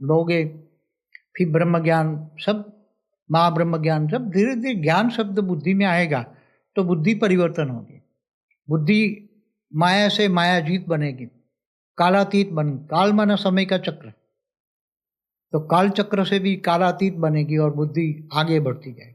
लोगे, फिर ब्रह्म ज्ञान सब महाब्रह्म ज्ञान सब धीरे धीरे ज्ञान शब्द बुद्धि में आएगा तो बुद्धि परिवर्तन होगी। बुद्धि माया से मायाजीत बनेगी, कालातीत बन काल माना समय का चक्र। तो काल चक्र से भी कालातीत बनेगी और बुद्धि आगे बढ़ती जाएगी।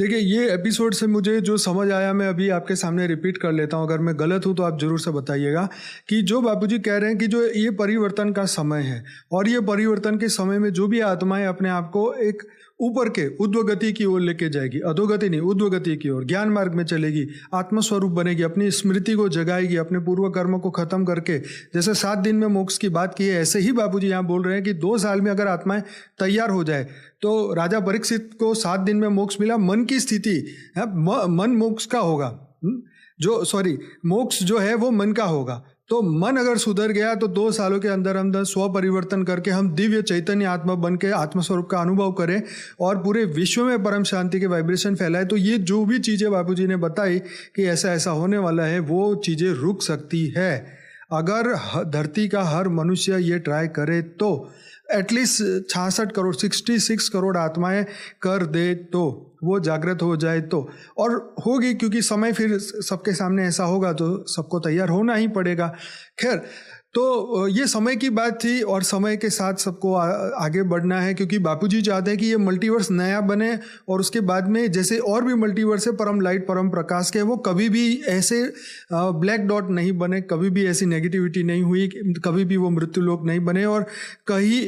देखिए, ये एपिसोड से मुझे जो समझ आया, मैं अभी आपके सामने रिपीट कर लेता हूँ। अगर मैं गलत हूँ तो आप ज़रूर से बताइएगा कि जो बापूजी कह रहे हैं कि जो ये परिवर्तन का समय है और ये परिवर्तन के समय में जो भी आत्माएँ अपने आप को एक ऊपर के उद्वगति की ओर लेके जाएगी, अधोगति नहीं, उद्वगति की ओर, ज्ञान मार्ग में चलेगी, आत्मस्वरूप बनेगी, अपनी स्मृति को जगाएगी, अपने पूर्व कर्मों को खत्म करके, जैसे सात दिन में मोक्ष की बात की है, ऐसे ही बाबूजी यहाँ बोल रहे हैं कि दो साल में अगर आत्माएँ तैयार हो जाए तो राजा परीक्षित को सात दिन में मोक्ष मिला। मन की स्थिति, है, म- मन मोक्ष का होगा हम्म? जो सॉरी मोक्ष जो है वो मन का होगा। तो मन अगर सुधर गया तो दो सालों के अंदर अंदर स्व परिवर्तन करके हम दिव्य चैतन्य आत्मा बन के आत्मस्वरूप का अनुभव करें और पूरे विश्व में परम शांति के वाइब्रेशन फैलाए। तो ये जो भी चीज़ें बापूजी ने बताई कि ऐसा ऐसा होने वाला है, वो चीज़ें रुक सकती है। अगर धरती का हर मनुष्य ये ट्राई करे तो एटलीस्ट छासठ करोड़, सिक्सटी सिक्स करोड़ आत्माएँ कर दे तो वो जागृत हो जाए तो। और होगी, क्योंकि समय फिर सबके सामने ऐसा होगा तो सबको तैयार होना ही पड़ेगा। खैर तो ये समय की बात थी और समय के साथ सबको आगे बढ़ना है क्योंकि बापूजी चाहते हैं कि ये मल्टीवर्स नया बने और उसके बाद में जैसे और भी मल्टीवर्स है, परम लाइट, परम प्रकाश के, वो कभी भी ऐसे ब्लैक डॉट नहीं बने, कभी भी ऐसी नेगेटिविटी नहीं हुई, कभी भी वो मृत्यु लोग नहीं बने और कहीं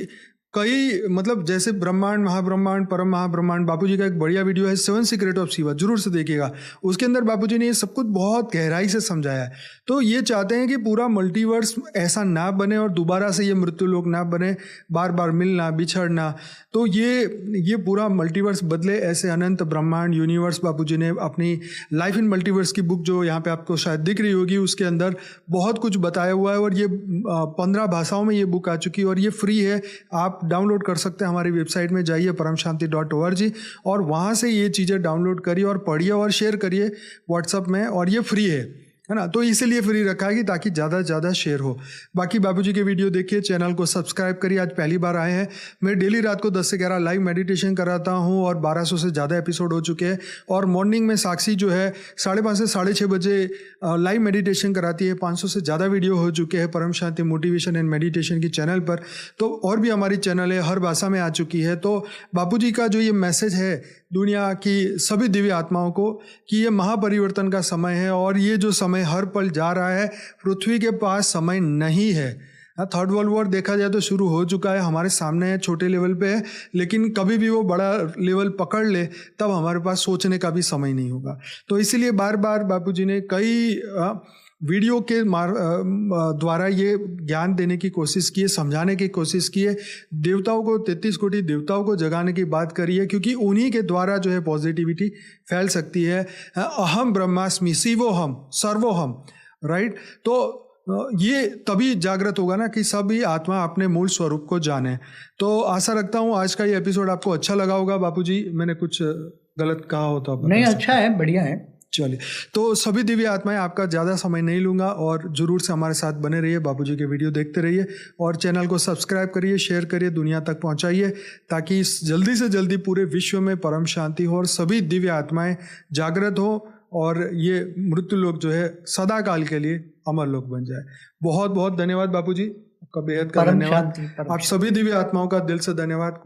कई मतलब जैसे ब्रह्मांड, महाब्रह्मांड, परम महाब्रह्मांड, बापूजी का एक बढ़िया वीडियो है, सेवन सीक्रेट ऑफ़ शिवा, ज़रूर से देखिएगा। उसके अंदर बापूजी ने ये सब कुछ बहुत गहराई से समझाया है। तो ये चाहते हैं कि पूरा मल्टीवर्स ऐसा ना बने और दोबारा से ये मृत्यु लोग ना बने बार बार मिलना, बिछड़ना। तो ये ये पूरा मल्टीवर्स बदले ऐसे अनंत ब्रह्मांड यूनिवर्स बापूजी ने अपनी लाइफ इन मल्टीवर्स की बुक जो यहाँ पे आपको शायद दिख रही होगी, उसके अंदर बहुत कुछ बताया हुआ है और ये पंद्रह भाषाओं में ये बुक आ चुकी है और ये फ्री है। आप डाउनलोड कर सकते हैं हमारी वेबसाइट में, जाइए परम शांति डॉट ओ आर जी और वहाँ से ये चीज़ें डाउनलोड करिए और पढ़िए और शेयर करिए व्हाट्सअप में और ये फ्री है। है ना? तो इसीलिए फ्री रखा है कि ताकि ज़्यादा से ज़्यादा शेयर हो। बाकी बाबूजी के वीडियो देखिए, चैनल को सब्सक्राइब करिए। आज पहली बार आए हैं। मैं डेली रात को 10 से 11 लाइव मेडिटेशन कराता हूँ और 1200 से ज़्यादा एपिसोड हो चुके हैं। और मॉर्निंग में साक्षी जो है, साढ़े पाँच से साढ़े छः बजे लाइव मेडिटेशन कराती है। 500 से ज़्यादा वीडियो हो चुके हैं Param Shanti motivation and meditation की चैनल पर। तो और भी हमारी चैनल है, हर भाषा में आ चुकी है। तो बापू का जो ये मैसेज है, दुनिया की सभी दिव्य आत्माओं को, कि ये महापरिवर्तन का समय है और ये जो समय हर पल जा रहा है पृथ्वी के पास समय नहीं है। थर्ड वर्ल्ड वॉर देखा जाए तो शुरू हो चुका है हमारे सामने है छोटे लेवल पे है लेकिन कभी भी वो बड़ा लेवल पकड़ ले तब हमारे पास सोचने का भी समय नहीं होगा। तो इसीलिए बार बार बापूजी ने कई आ, वीडियो के मार द्वारा ये ज्ञान देने की कोशिश की है, समझाने की कोशिश की है। देवताओं को, तैतीस कोटि देवताओं को जगाने की बात करी है, क्योंकि उन्हीं के द्वारा जो है पॉजिटिविटी फैल सकती है। अहम ब्रह्मास्मि, शिवोहम, सर्वोहम राइट तो ये तभी जागृत होगा ना कि सभी आत्मा अपने मूल स्वरूप को जाने। तो आशा रखता हूँ आज का ये एपिसोड आपको अच्छा लगा होगा। बापूजी, मैंने कुछ गलत कहा हो तो नहीं अच्छा है, बढ़िया है। चलिए। तो सभी दिव्य आत्माएँ आपका ज़्यादा समय नहीं लूँगा और ज़रूर से हमारे साथ बने रहिए बाबूजी के वीडियो देखते रहिए और चैनल को सब्सक्राइब करिए शेयर करिए दुनिया तक पहुंचाइए ताकि जल्दी से जल्दी पूरे विश्व में परम शांति हो और सभी दिव्य आत्माएँ जागृत हो और ये मृत्यु लोग जो है सदा काल के लिए अमर लोग बन जाए। बहुत बहुत धन्यवाद बापू जी आपका बेहद का धन्यवाद। आप सभी दिव्य आत्माओं का दिल से धन्यवाद।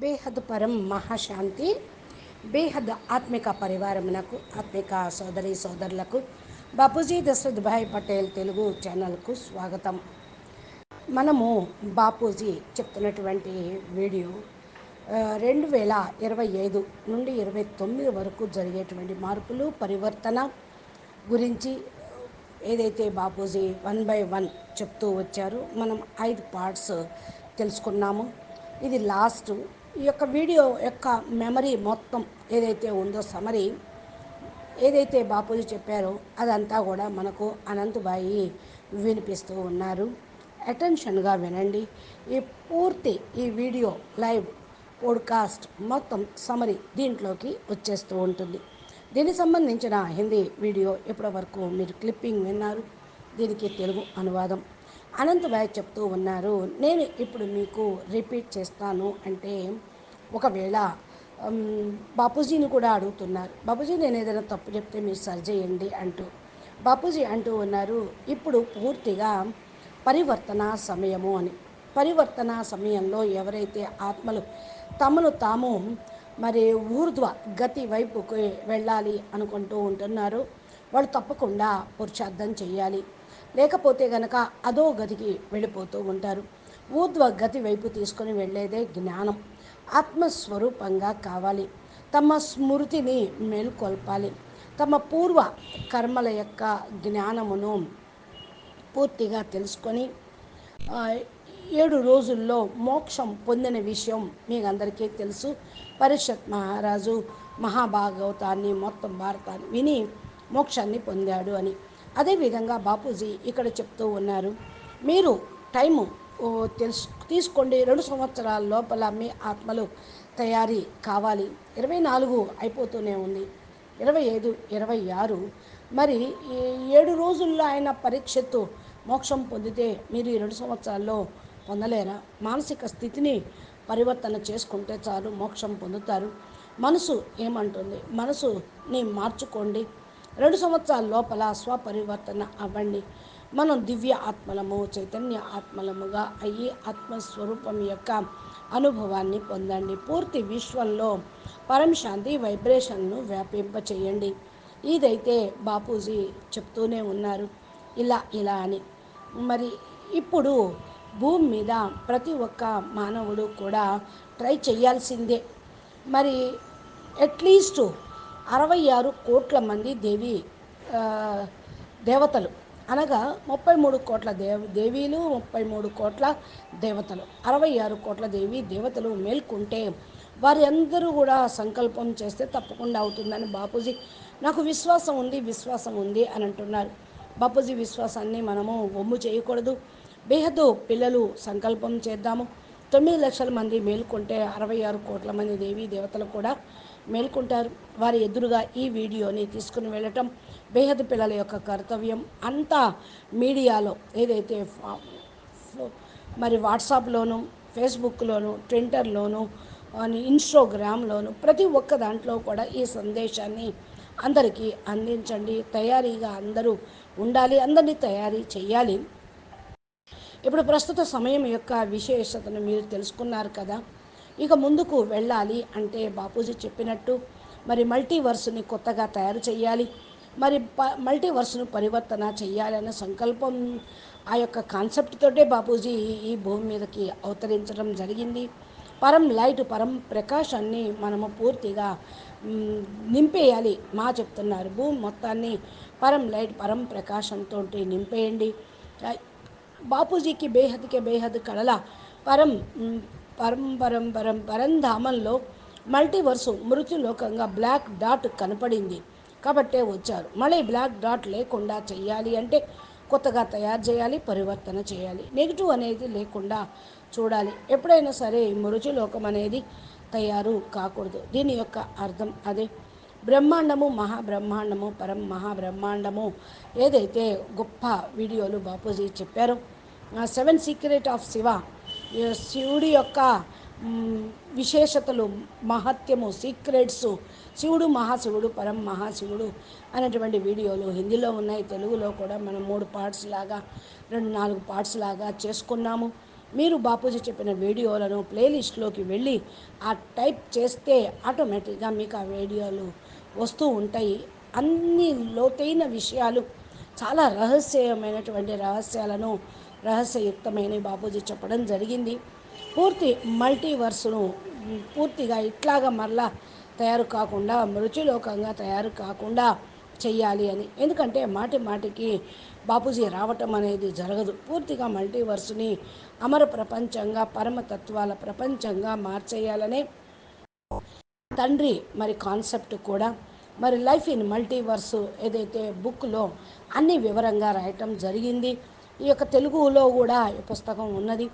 बेहद परम महाशांति। బేహద్ ఆత్మిక పరివారమునకు ఆత్మిక సోదరి సోదరులకు బాపూజీ దశరథ్ భాయ్ పటేల్ తెలుగు ఛానల్కు స్వాగతం. మనము బాపూజీ చెప్తున్నటువంటి వీడియో రెండు వేల ఇరవై ఐదు నుండి ఇరవై తొమ్మిది వరకు జరిగేటువంటి మార్పులు పరివర్తన గురించి ఏదైతే బాపూజీ వన్ బై వన్ చెప్తూ వచ్చారో మనం ఐదు పార్ట్స్ తెలుసుకున్నాము. ఇది లాస్ట్ ఈ యొక్క వీడియో యొక్క మెమరీ మొత్తం ఏదైతే ఉందో సమరీ ఏదైతే బాపూజీ చెప్పారో అదంతా కూడా మనకు అనంతబాయి వినిపిస్తూ ఉన్నారు. అటెన్షన్గా వినండి. ఈ పూర్తి ఈ వీడియో లైవ్ పోడ్కాస్ట్ మొత్తం సమరీ దీంట్లోకి వచ్చేస్తూ ఉంటుంది. దీనికి సంబంధించిన హిందీ వీడియో ఇప్పటి వరకు మీరు క్లిప్పింగ్ విన్నారు. దీనికి తెలుగు అనువాదం అనంతభాయ్ చెప్తూ ఉన్నారు నేను ఇప్పుడు మీకు రిపీట్ చేస్తాను. అంటే ఒకవేళ బాపూజీని కూడా అడుగుతున్నారు. బాపూజీ నేను ఏదైనా తప్పు చెప్తే మీరు సరి చేయండి అంటూ. బాపూజీ అంటూ ఉన్నారు ఇప్పుడు పూర్తిగా పరివర్తన సమయము అని. పరివర్తన సమయంలో ఎవరైతే ఆత్మలు తమను తాము మరి ఊర్ధ్వ గతి వైపుకి వెళ్ళాలి అనుకుంటూ ఉంటున్నారో వాళ్ళు తప్పకుండా పురుషార్థం చేయాలి. లేకపోతే గనక అదో గతికి వెళ్ళిపోతూ ఉంటారు. ఊర్ధ్వ గతి వైపు తీసుకొని వెళ్ళేదే జ్ఞానం. ఆత్మస్వరూపంగా కావాలి. తమ స్మృతిని మేల్కొల్పాలి. తమ పూర్వ కర్మల యొక్క జ్ఞానమును పూర్తిగా తెలుసుకొని ఏడు రోజుల్లో మోక్షం పొందిన విషయం మీకు అందరికీ తెలుసు. పరిషత్ మహారాజు మహాభాగవతాన్ని మొత్తం భారతాన్ని విని మోక్షాన్ని పొందాడు అని. అదేవిధంగా బాపూజీ ఇక్కడ చెప్తూ ఉన్నారు మీరు టైము తెలుసు తీసుకోండి రెండు సంవత్సరాల లోపల మీ ఆత్మలు తయారీ కావాలి. ఇరవై నాలుగు అయిపోతూనే ఉంది. ఇరవై ఐదు ఇరవై ఆరు మరి ఈ ఏడు రోజుల్లో ఆయన పరీక్షతో మోక్షం పొందితే మీరు ఈ రెండు సంవత్సరాల్లో పొందలేరా? మానసిక స్థితిని పరివర్తన చేసుకుంటే చాలు మోక్షం పొందుతారు. మనసు ఏమంటుంది? మనసుని మార్చుకోండి. రెండు సంవత్సరాల లోపల స్వపరివర్తన అవ్వండి. మనం దివ్య ఆత్మలము చైతన్య ఆత్మలముగా అయ్యి ఆత్మస్వరూపం యొక్క అనుభవాన్ని పొందండి. పూర్తి విశ్వంలో పరమశాంతి వైబ్రేషన్ను వ్యాపింపచేయండి. ఇదైతే బాపూజీ చెప్తూనే ఉన్నారు. ఇలా ఇలా అని. మరి ఇప్పుడు భూమి మీద ప్రతి ఒక్క మానవుడు కూడా ట్రై చేయాల్సిందే. మరి అట్లీస్ట్ అరవై ఆరు కోట్ల మంది దేవి దేవతలు. అనగా ముప్పై మూడు కోట్ల దేవ దేవీలు ముప్పై మూడు కోట్ల దేవతలు. అరవై ఆరు కోట్ల దేవి దేవతలు మేల్కొంటే వారి అందరూ కూడా సంకల్పం చేస్తే తప్పకుండా అవుతుందని బాపూజీ నాకు విశ్వాసం ఉంది విశ్వాసం ఉంది అని అంటున్నారు. బాపూజీ విశ్వాసాన్ని మనము ఒమ్ము చేయకూడదు. బేహదు పిల్లలు సంకల్పం చేద్దాము. తొమ్మిది లక్షల మంది మేల్కొంటే అరవై ఆరు కోట్ల మంది దేవీ దేవతలు కూడా మేల్కొంటారు. వారి ఎదురుగా ఈ వీడియోని తీసుకుని వెళ్ళటం బేహద పిల్లల యొక్క కర్తవ్యం. అంతా మీడియాలో ఏదైతే ఫా- ఫో- మరి వాట్సాప్లోను ఫేస్బుక్లోను ట్విట్టర్లోను ఇన్స్టాగ్రామ్లోను ప్రతి ఒక్క దాంట్లో కూడా ఈ సందేశాన్ని అందరికీ అందించండి. తయారీగా అందరూ ఉండాలి అందరినీ తయారీ చేయాలి. ఇప్పుడు ప్రస్తుత సమయం యొక్క విశేషతను మీరు తెలుసుకున్నారు కదా. ఇక ముందుకు వెళ్ళాలి అంటే బాపూజీ చెప్పినట్టు మరి మల్టీవర్స్ని కొత్తగా తయారు చేయాలి. మరి ప మల్టీవర్స్ను పరివర్తన చేయాలనే సంకల్పం ఆ యొక్క కాన్సెప్ట్ తోటే బాపూజీ ఈ భూమి మీదకి అవతరించడం జరిగింది. పరం లైట్ పరం ప్రకాశాన్ని మనము పూర్తిగా నింపేయాలి మా చెప్తున్నారు. భూమి మొత్తాన్ని పరం లైట్ పరం ప్రకాశంతో నింపేయండి. బాపూజీకి బేహద్కే బేహద్ కళల పరం పరంపరం పరం పరంధామంలో మల్టీవర్సు మృత్యులోకంగా బ్లాక్ డాట్ కనపడింది. కాబట్టే వచ్చారు. మళ్ళీ బ్లాక్ డాట్ లేకుండా చేయాలి అంటే కొత్తగా తయారు చేయాలి పరివర్తన చేయాలి. నెగిటివ్ అనేది లేకుండా చూడాలి. ఎప్పుడైనా సరే మృత్యులోకం అనేది తయారు కాకూడదు. దీని యొక్క అర్థం అదే. బ్రహ్మాండము మహాబ్రహ్మాండము పరం మహాబ్రహ్మాండము ఏదైతే గొప్ప వీడియోలు బాపూజీ చెప్పారో సెవెన్ సీక్రెట్ ఆఫ్ శివ శివుడి యొక్క విశేషతలు మహత్యము సీక్రెట్స్. శివుడు మహాశివుడు పరం మహాశివుడు అనేటువంటి వీడియోలు హిందీలో ఉన్నాయి తెలుగులో కూడా మనం మూడు పార్ట్స్ లాగా రెండు నాలుగు పార్ట్స్ లాగా చేసుకున్నాము. మీరు బాపూజీ చెప్పిన వీడియోలను ప్లేలిస్ట్లోకి వెళ్ళి ఆ టైప్ చేస్తే ఆటోమేటిక్గా మీకు ఆ వీడియోలు వస్తూ ఉంటాయి. అన్ని లోతైన విషయాలు చాలా రహస్యమైనటువంటి రహస్యాలను రహస్యయుక్తమైన బాపూజీ చెప్పడం జరిగింది. పూర్తి మల్టీవర్స్ను పూర్తిగా ఇట్లాగా మరలా తయారు కాకుండా మృత్యులోకంగా తయారు కాకుండా చెయ్యాలి అని. ఎందుకంటే మాటి మాటికి బాపూజీ రావటం అనేది జరగదు. పూర్తిగా మల్టీవర్స్ని అమర ప్రపంచంగా పరమతత్వాల ప్రపంచంగా మార్చేయాలనే తండ్రి మరి కాన్సెప్ట్ కూడా. మరి లైఫ్ ఇన్ మల్టీవర్స్ ఏదైతే బుక్లో అన్ని వివరంగా రాయటం జరిగింది. ఈ యొక్క తెలుగులో కూడా ఈ పుస్తకం ఉన్నది.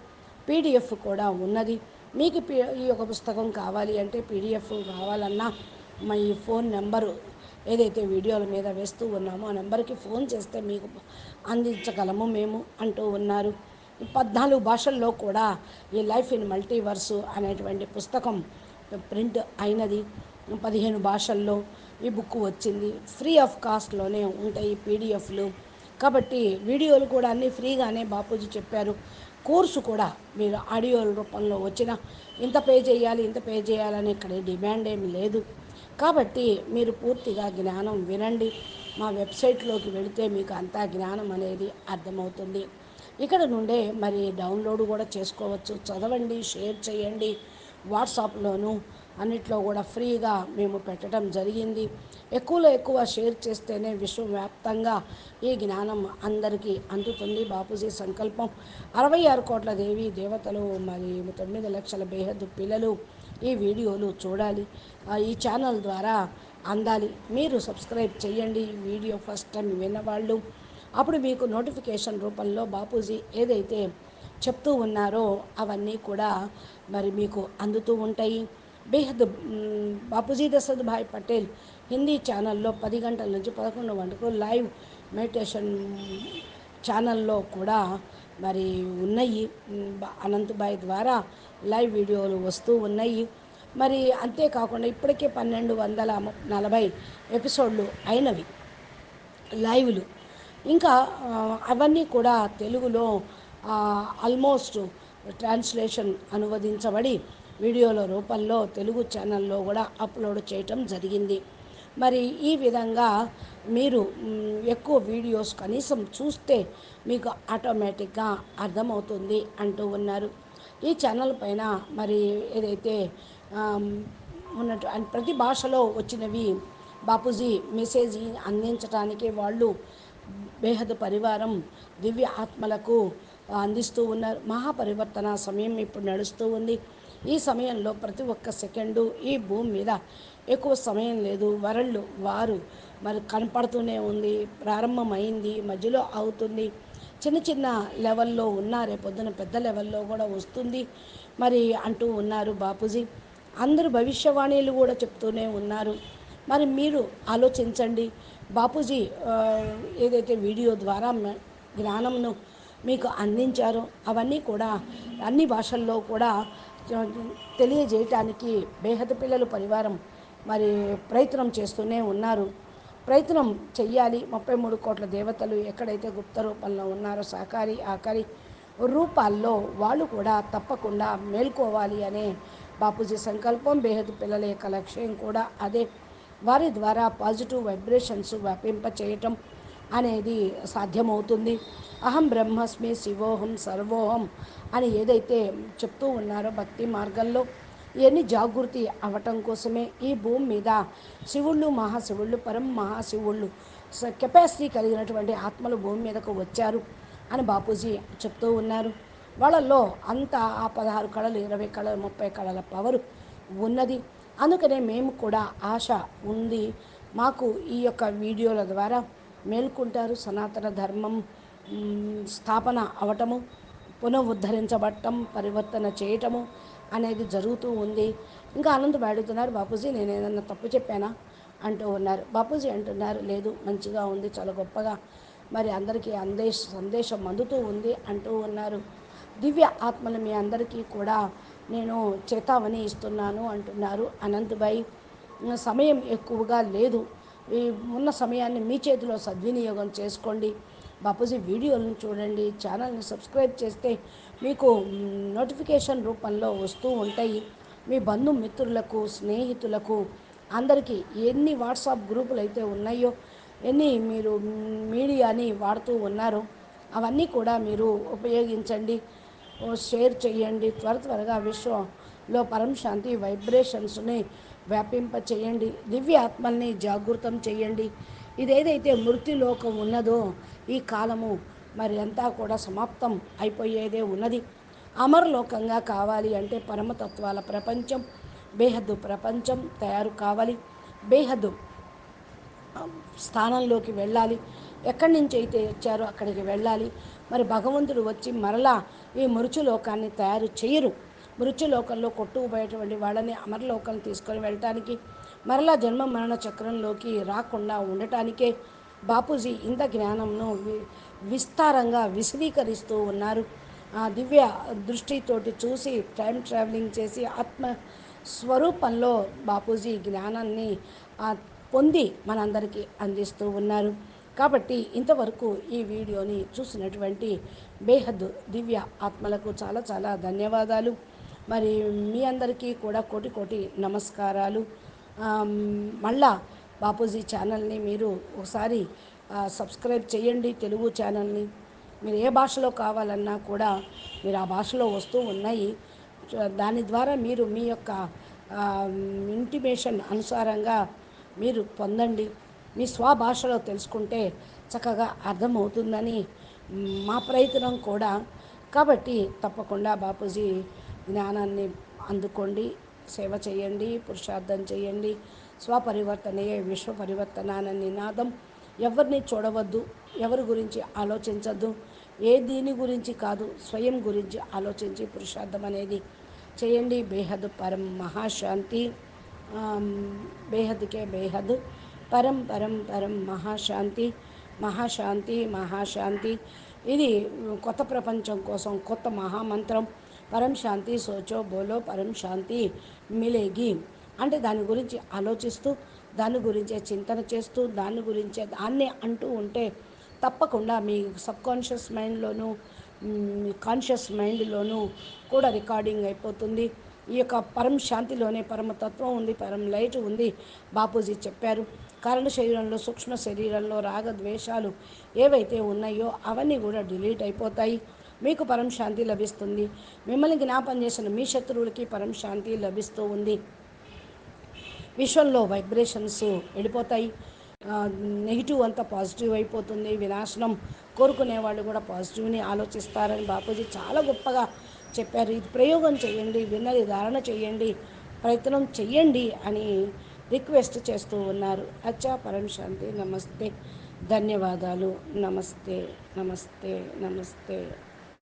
పీడిఎఫ్ కూడా ఉన్నది. మీకు ఈ యొక్క పుస్తకం కావాలి అంటే పీడిఎఫ్ కావాలన్నా మా ఈ ఫోన్ నెంబరు ఏదైతే వీడియోల మీద వేస్తూ ఉన్నామో ఆ నెంబర్కి ఫోన్ చేస్తే మీకు అందించగలము మేము అంటూ ఉన్నారు. పద్నాలుగు భాషల్లో కూడా ఈ లైఫ్ ఇన్ మల్టీవర్సు అనేటువంటి పుస్తకం ప్రింట్ అయినది. పదిహేను భాషల్లో ఈ బుక్ వచ్చింది. ఫ్రీ ఆఫ్ కాస్ట్లోనే ఉంటాయి పీడిఎఫ్లు. కాబట్టి వీడియోలు కూడా అన్నీ ఫ్రీగానే బాపూజీ చెప్పారు. కోర్సు కూడా మీరు ఆడియో రూపంలో వచ్చిన ఇంత పే చేయాలి ఇంత పే చేయాలని ఇక్కడ డిమాండ్ ఏమి లేదు. కాబట్టి మీరు పూర్తిగా జ్ఞానం వినండి. మా వెబ్సైట్లోకి వెళితే మీకు అంతా జ్ఞానం అనేది అర్థమవుతుంది. ఇక్కడ నుండే మరి డౌన్లోడ్ కూడా చేసుకోవచ్చు. చదవండి షేర్ చేయండి. వాట్సాప్లోను అన్నిట్లో కూడా ఫ్రీగా మేము పెట్టడం జరిగింది. ఎక్కువలో ఎక్కువ షేర్ చేస్తేనే విశ్వవ్యాప్తంగా ఈ జ్ఞానం అందరికీ అందుతుంది. బాపూజీ సంకల్పం. అరవై ఆరు కోట్ల దేవి దేవతలు మరి తొమ్మిది లక్షల బేహద్దు పిల్లలు ఈ వీడియోలు చూడాలి. ఈ ఛానల్ ద్వారా అందాలి. మీరు సబ్స్క్రైబ్ చేయండి. ఈ వీడియో ఫస్ట్ టైం విన్నవాళ్ళు అప్పుడు మీకు నోటిఫికేషన్ రూపంలో బాపూజీ ఏదైతే చెప్తూ ఉన్నారో అవన్నీ కూడా మరి మీకు అందుతూ ఉంటాయి. బేహద్ బాపూజీ దశరథ్ భాయ్ పటేల్ హిందీ ఛానల్లో పది గంటల నుంచి పదకొండు గంటలకు లైవ్ మెడిటేషన్ ఛానల్లో కూడా మరి ఉన్నాయి. అనంతభాయ్ అనంతబాయ్ ద్వారా లైవ్ వీడియోలు వస్తూ ఉన్నాయి. మరి అంతేకాకుండా ఇప్పటికే పన్నెండు వందల నలభై ఎపిసోడ్లు అయినవి లైవ్లు. ఇంకా అవన్నీ కూడా తెలుగులో ఆల్మోస్ట్ ట్రాన్స్లేషన్ అనువదించబడి వీడియోల రూపంలో తెలుగు ఛానల్లో కూడా అప్లోడ్ చేయటం జరిగింది. మరి ఈ విధంగా మీరు ఎక్కువ వీడియోస్ కనీసం చూస్తే మీకు ఆటోమేటిక్గా అర్థమవుతుంది అంటూ ఉన్నారు. ఈ ఛానల్ పైన మరి ఏదైతే ఉన్నట్టు ప్రతి భాషలో వచ్చినవి బాపూజీ మెసేజ్ అందించడానికి వాళ్ళు బేహద పరివారం దివ్య ఆత్మలకు అందిస్తూ ఉన్నారు. మహాపరివర్తన సమయం ఇప్పుడు నడుస్తూ ఉంది. ఈ సమయంలో ప్రతి ఒక్క సెకండు ఈ భూమి మీద ఎక్కువ సమయం లేదు. వరల్డ్ వారు మరి కనపడుతూనే ఉంది. ప్రారంభమైంది మధ్యలో అవుతుంది. చిన్న చిన్న లెవెల్లో ఉన్నారే రేపొద్దున పెద్ద లెవెల్లో కూడా వస్తుంది మరి అంటూ ఉన్నారు బాపూజీ. అందరూ భవిష్యవాణీలు కూడా చెప్తూనే ఉన్నారు. మరి మీరు ఆలోచించండి. బాపూజీ ఏదైతే వీడియో ద్వారా జ్ఞానంను మీకు అందించారో అవన్నీ కూడా అన్ని భాషల్లో కూడా తెలియజేయటానికి బేహద పిల్లలు పరివారం మరి ప్రయత్నం చేస్తూనే ఉన్నారు. ప్రయత్నం చెయ్యాలి. ముప్పై మూడు కోట్ల దేవతలు ఎక్కడైతే గుప్త రూపంలో ఉన్నారో సాకారి ఆకారి రూపాల్లో వాళ్ళు కూడా తప్పకుండా మేల్కోవాలి అనే బాపూజీ సంకల్పం బేహద్ పిల్లల యొక్క లక్ష్యం కూడా అదే. వారి ద్వారా పాజిటివ్ వైబ్రేషన్స్ వ్యాపింప చేయటం అనేది సాధ్యమవుతుంది. అహం బ్రహ్మస్మి శివోహం సర్వోహం అని ఏదైతే చెప్తూ ఉన్నారో భక్తి మార్గంలో ఇవన్నీ జాగృతి అవ్వటం కోసమే. ఈ భూమి మీద శివుళ్ళు మహాశివుళ్ళు పరం మహాశివుళ్ళు కెపాసిటీ కలిగినటువంటి ఆత్మలు భూమి మీదకు వచ్చారు అని బాపూజీ చెప్తూ ఉన్నారు. వాళ్ళల్లో అంత ఆ పదహారు కళలు ఇరవై కళలు ముప్పై కళల పవరు ఉన్నది. అందుకనే మేము కూడా ఆశ ఉంది. మాకు ఈ యొక్క వీడియోల ద్వారా మేల్కొంటారు సనాతన ధర్మం స్థాపన అవటము పునరుద్ధరించబడటం పరివర్తన చేయటము అనేది జరుగుతూ ఉంది. ఇంకా ఆనంద్ అడుగుతున్నారు బాపూజీ నేను ఏదన్నా తప్పు చెప్పానా? అంటూ ఉన్నారు. బాపూజీ అంటున్నారు లేదు మంచిగా ఉంది చాలా గొప్పగా. మరి అందరికీ అందేశ సందేశం అందుతూ ఉంది అంటూ ఉన్నారు. దివ్య ఆత్మలు మీ అందరికీ కూడా నేను చేతావని ఇస్తున్నాను అంటున్నారు. అనంతభాయ్ సమయం ఎక్కువగా లేదు. ఈ ఉన్న సమయాన్ని మీ చేతిలో సద్వినియోగం చేసుకోండి. బాపూజీ వీడియోలను చూడండి. ఛానల్ని సబ్స్క్రైబ్ చేస్తే మీకు నోటిఫికేషన్ రూపంలో వస్తూ ఉంటాయి. మీ బంధుమిత్రులకు స్నేహితులకు అందరికీ ఎన్ని వాట్సాప్ గ్రూపులు అయితే ఉన్నాయో ఎన్ని మీరు మీడియాని వాడుతూ ఉన్నారో అవన్నీ కూడా మీరు ఉపయోగించండి. షేర్ చేయండి. త్వర త్వరగా విశ్వంలో పరం శాంతి వైబ్రేషన్స్ని వ్యాపింప చేయండి దివ్య ఆత్మల్ని జాగృతం చేయండి. ఇదేదైతే మృత్యులోకం ఉన్నదో ఈ కాలము మరి అంతా కూడా సమాప్తం అయిపోయేదే ఉన్నది. అమరలోకంగా కావాలి అంటే పరమతత్వాల ప్రపంచం బేహద్దు ప్రపంచం తయారు కావాలి. బేహద్దు స్థానంలోకి వెళ్ళాలి. ఎక్కడి నుంచి అయితే వచ్చారో అక్కడికి వెళ్ళాలి. మరి భగవంతుడు వచ్చి మరలా ఈ మృత్యులోకాన్ని తయారు చేయరు. మృత్యులోకంలో కొట్టుకుపోయేటువంటి వాళ్ళని అమరలోకం తీసుకొని వెళ్ళటానికి మరలా జన్మ మరణ చక్రంలోకి రాకుండా ఉండటానికే బాపూజీ ఇంత జ్ఞానంను వి- విస్తారంగా విశదీకరిస్తూ ఉన్నారు. ఆ దివ్య దృష్టితోటి చూసి టైం ట్రావెలింగ్ చేసి ఆత్మ స్వరూపంలో బాపూజీ జ్ఞానాన్ని పొంది మనందరికీ అందిస్తూ ఉన్నారు. కాబట్టి ఇంతవరకు ఈ వీడియోని చూసినటువంటి బేహద్ దివ్య ఆత్మలకు చాలా చాలా ధన్యవాదాలు. మరి మీ అందరికీ కూడా కోటి కోటి నమస్కారాలు. మళ్ళా బాపూజీ ఛానల్ని మీరు ఒకసారి సబ్స్క్రైబ్ చేయండి తెలుగు ఛానల్ని. మీరు ఏ భాషలో కావాలన్నా కూడా మీరు ఆ భాషలో వస్తూ ఉన్నాయి. దాని ద్వారా మీరు మీ యొక్క ఇంటిమేషన్ అనుసారంగా మీరు పొందండి. మీ స్వభాషలో తెలుసుకుంటే చక్కగా అర్థమవుతుందని మా ప్రయత్నం కూడా. కాబట్టి తప్పకుండా బాపూజీ జ్ఞానాన్ని అందుకోండి సేవ చేయండి పురుషార్థం చేయండి స్వపరివర్తనయే విశ్వ పరివర్తన అనే నినాదం. ఎవరిని చూడవద్దు ఎవరి గురించి ఆలోచించద్దు ఏ దీని గురించి కాదు స్వయం గురించి ఆలోచించి పురుషార్థం అనేది చేయండి. బేహద్ పరం మహాశాంతి. బేహద్కే బేహద్. పరం పరం పరం మహాశాంతి. మహాశాంతి మహాశాంతి. ఇది కొత్త ప్రపంచం కోసం కొత్త మహామంత్రం. పరం శాంతి సోచో బోలో పరం శాంతి మిలేగి. అంటే దాని గురించి ఆలోచిస్తూ దాని గురించే చింతన చేస్తూ దాని గురించే దాన్నే అంటూ ఉంటే తప్పకుండా మీ సబ్కాన్షియస్ మైండ్లోనూ కాన్షియస్ మైండ్లోనూ కూడా రికార్డింగ్ అయిపోతుంది. ఈ యొక్క పరం శాంతిలోనే పరమతత్వం ఉంది పరం లైట్ ఉంది బాపూజీ చెప్పారు. కారణ శరీరంలో సూక్ష్మ శరీరంలో రాగ ద్వేషాలు ఏవైతే ఉన్నాయో అవన్నీ కూడా డిలీట్ అయిపోతాయి. మీకు పరం శాంతి లభిస్తుంది. మిమ్మల్ని జ్ఞాపం చేసిన మీ శత్రువులకి పరం శాంతి లభిస్తూ ఉంది. విశ్వంలో వైబ్రేషన్స్ వెళ్ళిపోతాయి. నెగిటివ్ అంతా పాజిటివ్ అయిపోతుంది. వినాశనం కోరుకునే వాళ్ళు కూడా పాజిటివ్ని ఆలోచిస్తారని బాపూజీ చాలా గొప్పగా చెప్పారు. ఇది ప్రయోగం చేయండి విన్నది ధారణ చేయండి ప్రయత్నం చెయ్యండి అని రిక్వెస్ట్ చేస్తూ ఉన్నారు. అచ్చా పరం శాంతి నమస్తే. ధన్యవాదాలు. నమస్తే నమస్తే నమస్తే.